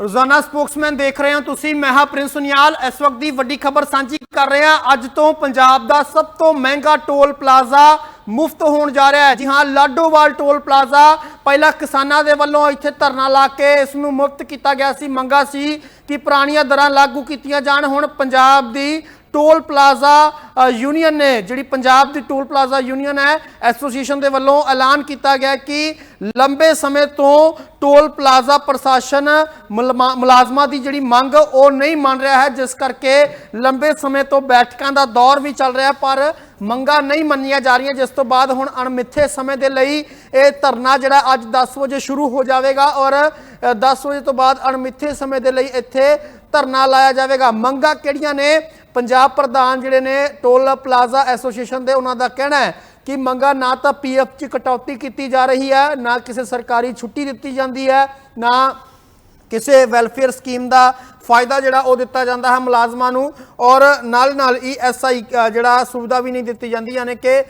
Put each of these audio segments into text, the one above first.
ਰੋਜ਼ਾਨਾ ਸਪੋਕਸਮੈਨ ਦੇਖ ਰਹੇ ਹੋ ਤੁਸੀਂ, ਮੈਂ ਹਾਂ ਪ੍ਰਿੰਸ ਸੁਨਿਆਲ। ਇਸ ਵਕਤ ਦੀ ਵੱਡੀ ਖਬਰ ਸਾਂਝੀ ਕਰ ਰਹੇ ਹਾਂ। ਅੱਜ ਤੋਂ ਪੰਜਾਬ ਦਾ ਸਭ ਤੋਂ ਮਹਿੰਗਾ ਟੋਲ ਪਲਾਜ਼ਾ ਮੁਫਤ ਹੋਣ ਜਾ ਰਿਹਾ ਹੈ। ਜੀ ਹਾਂ, ਲਾਡੋਵਾਲ ਟੋਲ ਪਲਾਜ਼ਾ ਪਹਿਲਾਂ ਕਿਸਾਨਾਂ ਦੇ ਵੱਲੋਂ ਇੱਥੇ ਧਰਨਾ ਲਾ ਕੇ ਇਸ ਨੂੰ ਮੁਫਤ ਕੀਤਾ ਗਿਆ ਸੀ। ਮੰਗਾ ਸੀ ਕਿ ਪੁਰਾਣੀਆਂ ਦਰਾਂ ਲਾਗੂ ਕੀਤੀਆਂ ਜਾਣ। ਹੁਣ ਪੰਜਾਬ ਦੀ ਟੋਲ ਪਲਾਜ਼ਾ ਯੂਨੀਅਨ ਨੇ, ਜਿਹੜੀ ਪੰਜਾਬ ਦੀ ਟੋਲ ਪਲਾਜ਼ਾ ਯੂਨੀਅਨ ਹੈ, ਐਸੋਸੀਏਸ਼ਨ ਦੇ ਵੱਲੋਂ ਐਲਾਨ ਕੀਤਾ ਗਿਆ ਕਿ ਲੰਬੇ ਸਮੇਂ ਤੋਂ ਟੋਲ ਪਲਾਜ਼ਾ ਪ੍ਰਸ਼ਾਸਨ ਮੁਲਮਾ- ਮੁਲਾਜ਼ਮਾਂ ਦੀ ਜਿਹੜੀ ਮੰਗ ਉਹ ਨਹੀਂ ਮੰਨ ਰਿਹਾ ਹੈ, ਜਿਸ ਕਰਕੇ ਲੰਬੇ ਸਮੇਂ ਤੋਂ ਬੈਠਕਾਂ ਦਾ ਦੌਰ ਵੀ ਚੱਲ ਰਿਹਾ ਪਰ ਮੰਗਾਂ ਨਹੀਂ ਮੰਨੀਆਂ ਜਾ ਰਹੀਆਂ ਜਿਸ ਤੋਂ ਬਾਅਦ ਹੁਣ ਅਣਮਿੱਥੇ ਸਮੇਂ ਦੇ ਲਈ ਇਹ ਧਰਨਾ ਜਿਹੜਾ ਅੱਜ 10 ਵਜੇ ਸ਼ੁਰੂ ਹੋ ਜਾਵੇਗਾ ਔਰ ਅ, 10 ਵਜੇ ਤੋਂ ਬਾਅਦ ਅਣਮਿੱਥੇ ਸਮੇਂ ਦੇ ਲਈ ਇੱਥੇ ਧਰਨਾ ਲਾਇਆ ਜਾਵੇਗਾ। ਮੰਗਾਂ ਕਿਹੜੀਆਂ ਨੇ? ਪੰਜਾਬ ਪ੍ਰਧਾਨ ਜਿਹੜੇ ਨੇ ਟੋਲ ਪਲਾਜ਼ਾ ਐਸੋਸੀਏਸ਼ਨ ਦੇ ਉਹਨਾਂ ਦਾ ਕਹਿਣਾ ਹੈ ਕਿ ਮੰਗਾ ਨਾ ਤਾਂ ਪੀਐਫ ਚ ਕਟੌਤੀ ਕੀਤੀ ਜਾ ਰਹੀ ਹੈ ਨਾ ਕਿਸੇ ਸਰਕਾਰੀ ਛੁੱਟੀ ਦਿੱਤੀ ਜਾਂਦੀ ਹੈ ਨਾ ਕਿਸੇ ਵੈਲਫੇਅਰ ਸਕੀਮ ਦਾ ਫਾਇਦਾ ਜਿਹੜਾ ਉਹ ਦਿੱਤਾ ਜਾਂਦਾ ਹੈ ਮੁਲਾਜ਼ਮਾਂ ਨੂੰ ਔਰ ਨਾਲ ਨਾਲ ਈਐਸਆਈ ਜਿਹੜਾ ਸੁਵਿਧਾ ਵੀ ਨਹੀਂ ਦਿੱਤੀ ਜਾਂਦੀ ਯਾਨੀ ਕਿ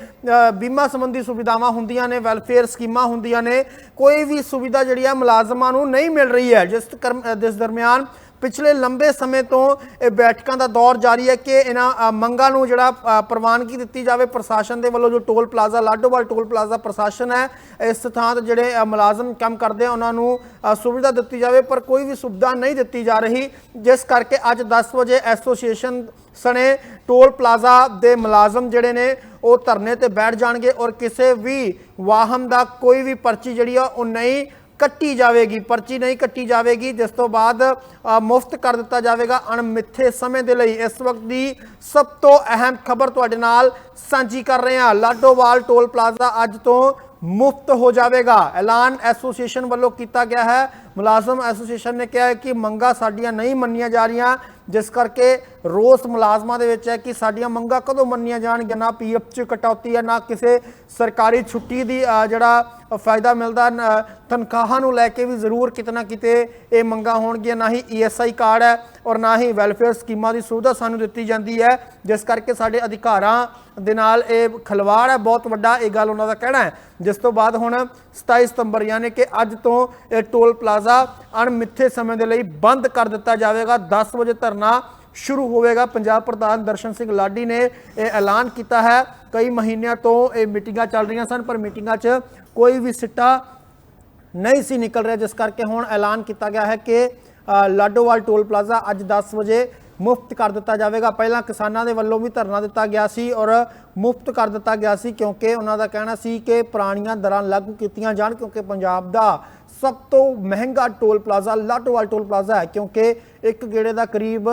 ਬੀਮਾ ਸੰਬੰਧੀ ਸੁਵਿਧਾਵਾਂ ਹੁੰਦੀਆਂ ਨੇ ਵੈਲਫੇਅਰ ਸਕੀਮਾਂ ਹੁੰਦੀਆਂ ਨੇ, ਕੋਈ ਵੀ ਸੁਵਿਧਾ ਜਿਹੜੀ ਹੈ ਮੁਲਾਜ਼ਮਾਂ ਨੂੰ ਨਹੀਂ ਮਿਲ ਰਹੀ ਹੈ। ਜਿਸ ਕਰਮ- ਜਿਸ ਦਰਮਿਆਨ ਪਿਛਲੇ ਲੰਬੇ ਸਮੇਂ ਤੋਂ ਇਹ ਬੈਠਕਾਂ ਦਾ ਦੌਰ ਜਾਰੀ ਹੈ ਕਿ ਇਹਨਾਂ ਮੰਗਾਂ ਨੂੰ ਜਿਹੜਾ ਪ੍ਰਵਾਨਗੀ ਦਿੱਤੀ ਜਾਵੇ ਪ੍ਰਸ਼ਾਸਨ ਦੇ ਵੱਲੋਂ ਜੋ toll plaza, Ladowal toll plaza ਪ੍ਰਸ਼ਾਸਨ ਹੈ, ਇਸ ਥਾਂ ਤੇ ਜਿਹੜੇ ਮੁਲਾਜ਼ਮ ਕੰਮ ਕਰਦੇ ਆ, ਉਹਨਾਂ ਨੂੰ ਸੁਵਿਧਾ ਦਿੱਤੀ ਜਾਵੇ, ਪਰ ਕੋਈ ਵੀ ਸੁਵਿਧਾ ਨਹੀਂ ਦਿੱਤੀ ਜਾ ਰਹੀ, ਜਿਸ ਕਰਕੇ ਅੱਜ 10 ਵਜੇ ਐਸੋਸੀਏਸ਼ਨ ਸਣੇ ਟੋਲ ਪਲਾਜ਼ਾ ਦੇ ਮੁਲਾਜ਼ਮ ਜਿਹੜੇ ਨੇ, ਉਹ ਧਰਨੇ ਤੇ ਬੈਠ ਜਾਣਗੇ ਔਰ ਕਿਸੇ ਵੀ ਵਾਹਨ ਦਾ ਕੋਈ ਵੀ ਪਰਚੀ ਜਿਹੜੀ ਆ, ਉਹ ਨਹੀਂ ਕੱਟੀ ਜਾਵੇਗੀ, ਪਰਚੀ ਨਹੀਂ ਕੱਟੀ ਜਾਵੇਗੀ, ਜਿਸ ਤੋਂ ਬਾਅਦ ਮੁਫਤ ਕਰ ਦਿੱਤਾ ਜਾਵੇਗਾ ਅਣਮਿੱਥੇ ਸਮੇਂ ਦੇ ਲਈ। ਇਸ ਵਕਤ ਦੀ ਸਭ ਤੋਂ ਅਹਿਮ ਖਬਰ ਤੁਹਾਡੇ ਨਾਲ ਸਾਂਝੀ ਕਰ ਰਹੇ ਹਾਂ। ਲਾਡੋਵਾਲ ਟੋਲ ਪਲਾਜ਼ਾ ਅੱਜ ਤੋਂ ਮੁਫਤ ਹੋ ਜਾਵੇਗਾ। ਐਲਾਨ ਐਸੋਸੀਏਸ਼ਨ ਵੱਲੋਂ ਕੀਤਾ ਗਿਆ ਹੈ। ਮੁਲਾਜ਼ਮ ਐਸੋਸੀਏਸ਼ਨ ਨੇ ਕਿਹਾ ਹੈ ਕਿ ਮੰਗਾਂ ਸਾਡੀਆਂ ਨਹੀਂ ਮੰਨੀਆਂ ਜਾ ਰਹੀਆਂ। ਜਿਸ ਕਰਕੇ ਰੋਸ ਮੁਲਾਜ਼ਮਾਂ ਦੇ ਵਿੱਚ ਹੈ ਕਿ ਸਾਡੀਆਂ ਮੰਗਾਂ ਕਦੋਂ ਮੰਨੀਆਂ ਜਾਣਗੀਆਂ? ਨਾ ਪੀਐਫ ਚ ਕਟੌਤੀ ਹੈ, ਨਾ ਕਿਸੇ ਸਰਕਾਰੀ ਛੁੱਟੀ ਦੀ ਜਿਹੜਾ ਫਾਇਦਾ ਮਿਲਦਾ ਤਨਖਾਹਾਂ ਨੂੰ ਲੈ ਕੇ ਵੀ ਜ਼ਰੂਰ ਕਿਤਨਾ ਕਿਤੇ ਇਹ ਮੰਗਾਂ ਹੋਣਗੀਆਂ। ਨਾ ਹੀ ਈਐਸਆਈ ਕਾਰਡ ਹੈ ਔਰ ਨਾ ਹੀ ਵੈਲਫੇਅਰ ਸਕੀਮਾਂ ਦੀ ਸੁਵਿਧਾ ਸਾਨੂੰ ਦਿੱਤੀ ਜਾਂਦੀ ਹੈ, ਜਿਸ ਕਰਕੇ ਸਾਡੇ ਅਧਿਕਾਰਾਂ ਦੇ ਨਾਲ ਇਹ ਖਲਵਾੜ ਹੈ। ਬਹੁਤ ਵੱਡਾ ਇਹ ਗੱਲ ਉਹਨਾਂ ਦਾ ਕਹਿਣਾ ਹੈ। ਜਿਸ ਤੋਂ ਬਾਅਦ ਹੁਣ 27 ਸਤੰਬਰ, ਯਾਨੀ ਕਿ ਅੱਜ ਤੋਂ ਇਹ ਟੋਲ ਪਲਾਜ਼ਾ ਅਣਮਿੱਥੇ ਸਮੇਂ ਦੇ ਲਈ ਬੰਦ ਕਰ ਦਿੱਤਾ ਜਾਵੇਗਾ। 10 ਵਜੇ ਧਰਨਾ ਸ਼ੁਰੂ ਹੋਵੇਗਾ। ਪੰਜਾਬ ਪ੍ਰਧਾਨ ਦਰਸ਼ਨ ਸਿੰਘ ਲਾਡੀ ਨੇ ਇਹ ਐਲਾਨ ਕੀਤਾ ਹੈ। ਕਈ ਮਹੀਨਿਆਂ ਤੋਂ ਇਹ ਮੀਟਿੰਗਾਂ ਚੱਲ ਰਹੀਆਂ ਸਨ ਪਰ ਮੀਟਿੰਗਾਂ 'ਚ ਕੋਈ ਵੀ ਸਿੱਟਾ ਨਹੀਂ ਸੀ ਨਿਕਲ ਰਿਹਾ ਜਿਸ ਕਰਕੇ ਹੁਣ ਐਲਾਨ ਕੀਤਾ ਗਿਆ ਹੈ ਕਿ ਅ, ਲਾਡੋਵਾਲ ਟੋਲ ਪਲਾਜ਼ਾ ਅੱਜ 10 ਵਜੇ ਮੁਫਤ ਕਰ ਦਿੱਤਾ ਜਾਵੇਗਾ। ਪਹਿਲਾਂ ਕਿਸਾਨਾਂ ਦੇ ਵੱਲੋਂ ਵੀ ਧਰਨਾ ਦਿੱਤਾ ਗਿਆ ਸੀ ਔਰ ਮੁਫਤ ਕਰ ਦਿੱਤਾ ਗਿਆ ਸੀ ਕਿਉਂਕਿ ਉਹਨਾਂ ਦਾ ਕਹਿਣਾ ਸੀ ਕਿ ਪੁਰਾਣੀਆਂ ਦਰਾਂ ਲਾਗੂ ਕੀਤੀਆਂ ਜਾਣ ਕਿਉਂਕਿ ਪੰਜਾਬ ਦਾ ਸਭ ਤੋਂ ਮਹਿੰਗਾ toll plaza Ladowal toll plaza ਹੈ ਕਿਉਂਕਿ ਇੱਕ ਗੇੜੇ ਦਾ ਕਰੀਬ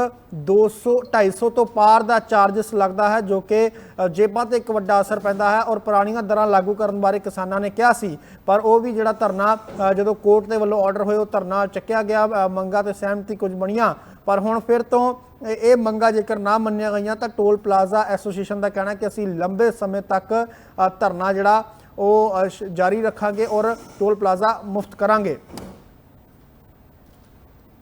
200 250 ਤੋਂ ਪਾਰ ਦਾ ਚਾਰजेस ਲੱਗਦਾ ਹੈ ਜੋ ਕਿ ਜੇਬਾਂ ਤੇ ਇੱਕ ਵੱਡਾ ਅਸਰ ਪੈਂਦਾ ਹੈ ਔਰ ਪੁਰਾਣੀਆਂ ਦਰਾਂ ਲਾਗੂ ਕਰਨ ਬਾਰੇ ਕਿਸਾਨਾਂ ਨੇ ਕਿਹਾ ਸੀ। ਪਰ ਉਹ ਵੀ ਜਿਹੜਾ ਧਰਨਾ ਜਦੋਂ ਕੋਰਟ ਦੇ ਵੱਲੋਂ ਆਰਡਰ ਹੋਏ ਉਹ ਧਰਨਾ ਚੱਕਿਆ ਗਿਆ ਅ, ਮੰਗਾਂ ਤੇ ਸਹਿਮਤੀ ਕੁਝ ਬਣੀਆਂ। ਪਰ ਹੁਣ ਫਿਰ ਤੋਂ ਇਹ ਇਹ ਮੰਗਾਂ ਜੇਕਰ ਨਾ ਮੰਨੀਆਂ ਗਈਆਂ ਤਾਂ ਟੋਲ ਪਲਾਜ਼ਾ ਐਸੋਸੀਏਸ਼ਨ ਦਾ ਕਹਿਣਾ ਕਿ ਅਸੀਂ ਲੰਬੇ ਸਮੇਂ ਤੱਕ ਧਰਨਾ ਜਿਹੜਾ ਉਹ ਸ਼- ਜਾਰੀ ਰੱਖਾਂਗੇ ਔਰ ਟੋਲ ਪਲਾਜ਼ਾ ਮੁਫਤ ਕਰਾਂਗੇ।